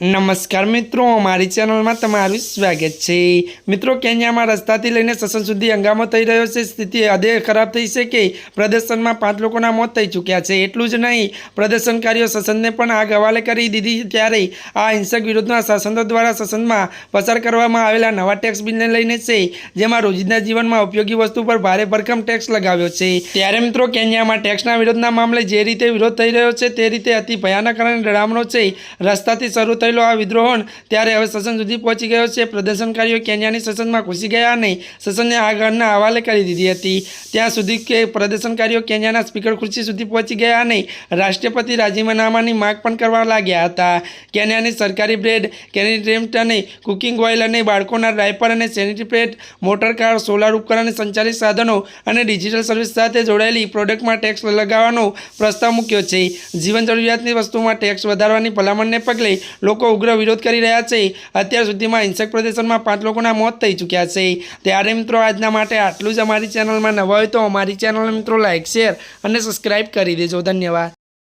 નમસ્કાર મિત્રો, અમારી ચેનલમાં તમારું સ્વાગત છે. મિત્રો, કેન્યામાં રસ્તાથી લઈને સસન સુધી હંગામો થઈ રહ્યો છે. સ્થિતિ હદે ખરાબ થઈ છે કે પ્રદર્શનમાં પાંચ લોકોના મોત થઈ ચૂક્યા છે, એટલું જ નહીં. પ્રદર્શનકારીઓ સસનને પણ આગ હવાલે કરી દીધી ત્યારે આ હિંસક વિરોધના શાસનો દ્વારા સસનમાં પસાર કરવામાં આવેલા નવા ટેક્સ બિલને લઈને છે, જેમાં રોજિંદા જીવનમાં ઉપયોગી વસ્તુ પર ભારે ભરખમ ટેક્સ લગાવ્યો છે. ત્યારે મિત્રો, કેન્યામાં ટેક્સના વિરોધના મામલે જે રીતે વિરોધ થઈ રહ્યો છે, તે રીતે અતિ ભયાનક અને ડરામણો છે. રસ્તાથી શરૂ થયેલો આ વિદ્રોહણ ત્યારે હવે સસન સુધી પહોંચી ગયો છે. પ્રદર્શનકારીઓ કેન્યાની સસનમાં ઘૂસી ગયા નહીં. સસનને આગળના હવાલે કરી દીધી હતી. ત્યાં સુધી કે પ્રદર્શનકારીઓ કેન્યાના સ્પીકર ખુરશી સુધી પહોંચી ગયા નહીં. રાષ્ટ્રપતિ રાજીનામાની માંગ પણ કરવા લાગ્યા હતા. કેન્યાની સરકારી બ્રેડ કેનિટ્રેમ્ટ અને કુકિંગ ઓઇલ અને બાળકોના ડાયપર અને sanitary pad motor car, solar ઉપકરણ સંચાલિત સાધનો અને ડિજિટલ સર્વિસ સાથે જોડાયેલી પ્રોડક્ટમાં ટેક્સ લગાવવાનો પ્રસ્તાવ મૂક્યો છે. જીવન જરૂરિયાતની વસ્તુમાં ટેક્સ વધારવાની ભલામણને પગલે લોકો ઉગ્ર વિરોધ કરી રહ્યા છે. અત્યાર સુધીમાં હિંસક પ્રદર્શનમાં પાંચ લોકોના મોત થઈ ચૂક્યા છે. ત્યારે મિત્રો આજના માટે આટલું જ અમારી ચેનલમાં નવા હોય તો અમારી ચેનલ મિત્રો લાઇક શેર અને સબસ્ક્રાઇબ કરી દેજો. ધન્યવાદ.